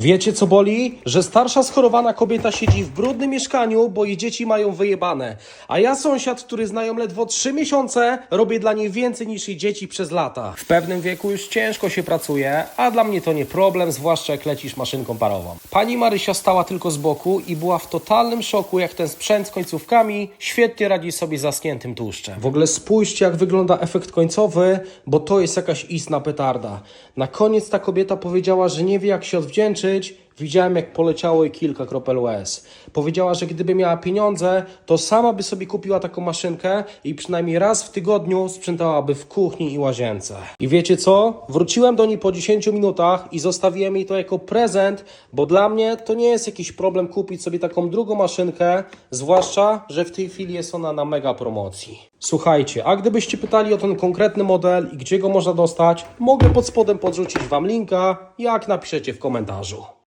Wiecie co boli? Że starsza schorowana kobieta siedzi w brudnym mieszkaniu, bo jej dzieci mają wyjebane. A ja sąsiad, który znają ledwo 3 miesiące, robię dla niej więcej niż jej dzieci przez lata. W pewnym wieku już ciężko się pracuje, a dla mnie to nie problem, zwłaszcza jak lecisz maszynką parową. Pani Marysia stała tylko z boku i była w totalnym szoku, jak ten sprzęt z końcówkami świetnie radzi sobie z zaschniętym tłuszczem. W ogóle spójrzcie, jak wygląda efekt końcowy, bo to jest jakaś istna petarda. Na koniec ta kobieta powiedziała, że nie wie jak się usage Widziałem, jak poleciało jej kilka kropel łez. Powiedziała, że gdyby miała pieniądze, to sama by sobie kupiła taką maszynkę i przynajmniej raz w tygodniu sprzątałaby w kuchni i łazience. I wiecie co? Wróciłem do niej po 10 minutach i zostawiłem jej to jako prezent, bo dla mnie to nie jest jakiś problem kupić sobie taką drugą maszynkę, zwłaszcza, że w tej chwili jest ona na mega promocji. Słuchajcie, a gdybyście pytali o ten konkretny model i gdzie go można dostać, mogę pod spodem podrzucić Wam linka, jak napiszecie w komentarzu.